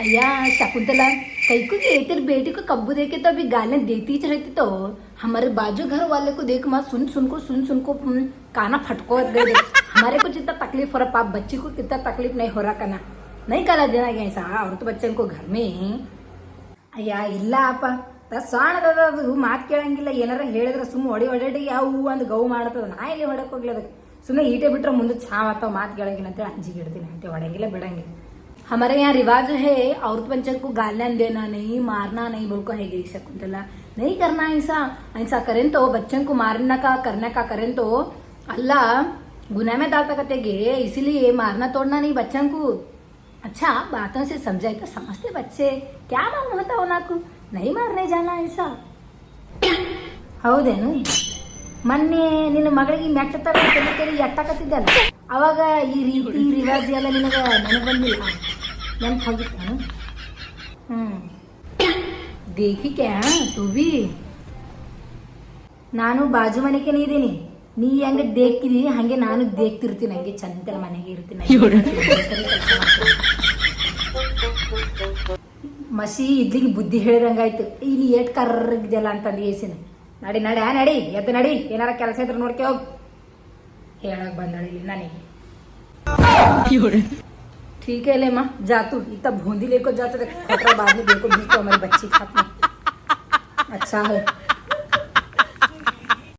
अय्या शकुंतला कई को ये तेरी बेटी को कब्बू देके तो अभी गाने देती ही रहती तो हमारे बाजू घर वाले को देख माँ सुन सुन को सुन सुन को हम्म, काना फटको गए देख। हमारे को जितना तकलीफ हो रहा पाप बच्ची को कितना तकलीफ नहीं हो रहा कना नहीं करा देना क्या ऐसा और तो बच्चन को घर में ಅಯ್ಯ ಇಲ್ಲ ಅಪ್ಪ ತ ಸಣ್ಣದದ ಅದು ಮಾತು ಕೇಳಂಗಿಲ್ಲ ಏನಾರ ಹೇಳಿದ್ರೆ ಸುಮ್ಮ ಹೊಡಿ ಹೊಡೆಡಿ ಯಾವ ಹೂ ಅಂದ್ ಗೌ ಮಾಡ್ತದ ನಾ ಇಲ್ಲಿ ಹೊಡಕ್ ಹೋಗ್ಲಿ ಅದಕ್ಕೆ ಸುಮ್ಮನೆ ಈಟೆ ಬಿಟ್ರೆ ಮುಂದೆ ಛಾ ಆತಾವ ಮಾತು ಕೇಳಂಗಿಲ್ಲ ಅಂತೇಳಿ ಅಂಜಿಗೆ ಇಡ್ತೀನಿ ಈಟೆ ಹೊಡಂಗಿಲ್ಲ ಬಿಡಂಗಿಲ್ಲ हमारे यहाँ रिवाज है औरत बच्चन को गालियां देना नहीं मारना नहीं बोल को है गई शकुंतला नहीं करना ऐसा ऐसा करें तो बच्चन को मारने का करने का करें तो अल्लाह गुनाह में डालता कतेगे इसीलिए मारना तोड़ना नहीं बच्चन को अच्छा बातों से समझाए तो समझते बच्चे क्या मालूम होता हो नाकु नहीं मारने जाना ऐसा ಹೌದೇನು ಮೊನ್ನೆ ನಿನ್ನ ಮಗಳಿಗೆ ಮೆಟ್ಟ ತಗೊಂಡು ಎಟ್ಟಕತ್ತಿದ್ದಲ್ಲ ಅವಾಗ ಈ ರೀತಿ ರಿವಾಜ್ ಎಲ್ಲ ನಿನಗೆ ನನಗೆ ಬಂದಿಲ್ಲ. ನೆನಪು ಹೋಗಿತ್ತೇನು ಹ್ಮ್. ದೇಖಿಕೆ ತು ಬಿ ನಾನು ಬಾಜು ಮನೆಗೆ ಇದ್ದೀನಿ. ನೀ ಹೆಂಗೆ ದೇಕ್ತಿದಿ ಹಂಗೆ ನಾನು ದೇಕ್ತಿರ್ತೀನಿ. ಹಂಗೆ ಚಂದ ಮನೆಗೆ ಇರ್ತೀನಿ. ಮಸಿ ಇದ್ಲಿಗೆ ಬುದ್ಧಿ ಹೇಳಿದಂಗಾಯ್ತು. ಇಲ್ಲಿ ಏಟ್ ಕರ್ರಗಿದೆಯಲ್ಲ ಅಂತಂದು ಏಸಿನ ನಡಿ ನಡಿ ಆ ನಡಿ ಎದ್ದು ನಡಿ. ಏನಾರ ಕೆಲಸ ಇದ್ರೆ ನೋಡ್ಕೆ ಹೋಗ್. ಹೇಳಕ್ ಬಂದಳು ಇಲ್ಲಿ ನನಗೆ ठीक है ले माँ जा तू इतना बूंदी लेको जाते खतरा बाद में देखो भी तो हमारी बच्ची खाती अच्छा है